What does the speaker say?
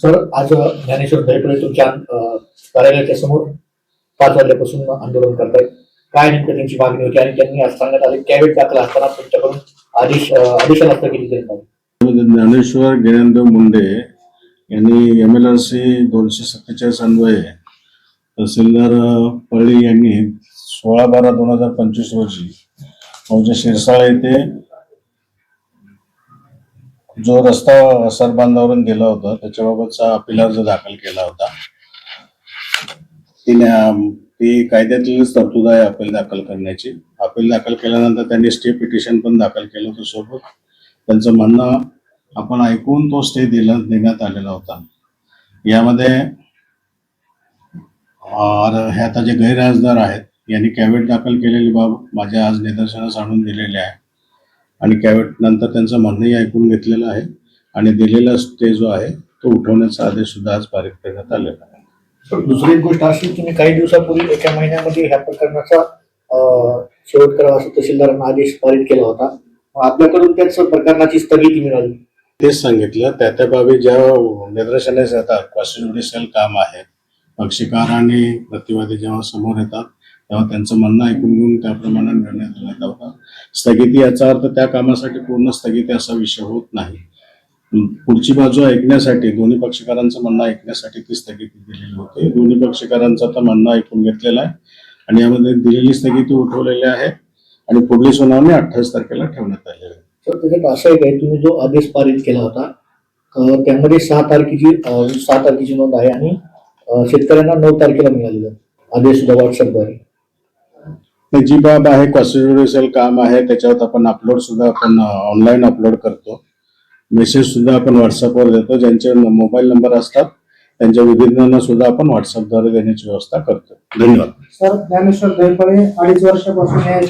Sir आज ज्ञानेश्वर दहीपडे तुमच्या कार्यालयाच्या समोर पाच वाजल्यापासून आंदोलन करतायत. काय नेमकं त्यांची मागणी होती आणि त्यांनी आज सांगण्यात आले कॅवेट दाखल असताना तुमच्याकडून आदेश अं, आदेशाला स्थगिती देण्यात ज्ञानेश्वर गिरेंद्र मुंडे यांनी एम एल आर सी दोनशे सत्तेचाळीस अन्वये तहसीलदार अ, पळी यांनी सोळा बारा दोन हजार पंचवीस रोजी मौजे शिरसाळ येथे जो रस्ता सरबांधावरून गेला होता त्याच्याबाबतचा अपील अर्ज दाखल केला होता. तिने ती कायद्यातीलच तरतूद आहे अपील दाखल करण्याची. अपील दाखल केल्यानंतर त्यांनी स्टे पिटिशन पण दाखल केलं होतं सोबत. त्यांचं म्हणणं आपण ऐकून तो स्टे दिला देण्यात आलेला होता. यामध्ये हे आता जे गैरहजदार आहेत यांनी कॅवेट दाखल केलेली बाब माझ्या आज निदर्शनास आणून दिलेली आहे. आणि कॅवेट नंतर त्यांचं म्हणणंही ऐकून घेतलेलं आहे. आणि दिलेला स्टे जो आहे तो उठवण्याचा आदेश सुद्धा आज पारित करण्यात आलेला आहे. सर दुसरी एक गोष्ट अशी तुम्ही काही दिवसापूर्वी एका महिन्यामध्ये ह्या प्रकरणाचा शेवट करावा असं तहसीलदारांना आदेश पारित केला होता. आपल्याकडून त्याच प्रकरणाची स्थगिती मिळाली. तेच सांगितलं त्या त्या बाबी ज्या निदर्शनास येतात कॉन्स्टिट्युडिशियल काम आहे. पक्षकार आणि प्रतिवादी जेव्हा समोर येतात तेव्हा त्यांचं म्हणणं ऐकून घेऊन त्याप्रमाणे निर्णय घेण्यात होता स्थगिती याचा अर्थ त्या कामासाठी पूर्ण स्थगिती असा विषय होत नाही. पुढची बाजू ऐकण्यासाठी दोन्ही पक्षकारांचं म्हणणं ऐकण्यासाठी ती स्थगिती दिलेली होती. दोन्ही पक्षकारांचं आता म्हणणं ऐकून घेतलेलं आहे. आणि यामध्ये दिलेली स्थगिती उठवलेली आहे. आणि पुढली सुनावणी अठ्ठावीस तारखेला ठेवण्यात आली आहे. तर त्याच्यात असं एक आहे तुम्ही जो आदेश पारित केला होता त्यामध्ये सहा तारखेची सहा तारखेची नोंद आहे आणि शेतकऱ्यांना नऊ तारखेला मिळालेलं आदेश सुद्धा व्हॉट्सअपद्वारे जी बाब आहे कॉन्स्टिट्युशनल काम आहे त्याच्यावर आपण अपलोड सुद्धा आपण ऑनलाईन अपलोड करतो. मेसेज सुद्धा आपण व्हॉट्सअपवर देतो ज्यांचे मोबाईल नंबर असतात त्यांच्या विधीज्ञांना सुद्धा आपण व्हॉट्सअपद्वारे देण्याची व्यवस्था करतो. धन्यवाद. सर ज्ञानेश्वर दैपळे अडीच वर्षापासून आहे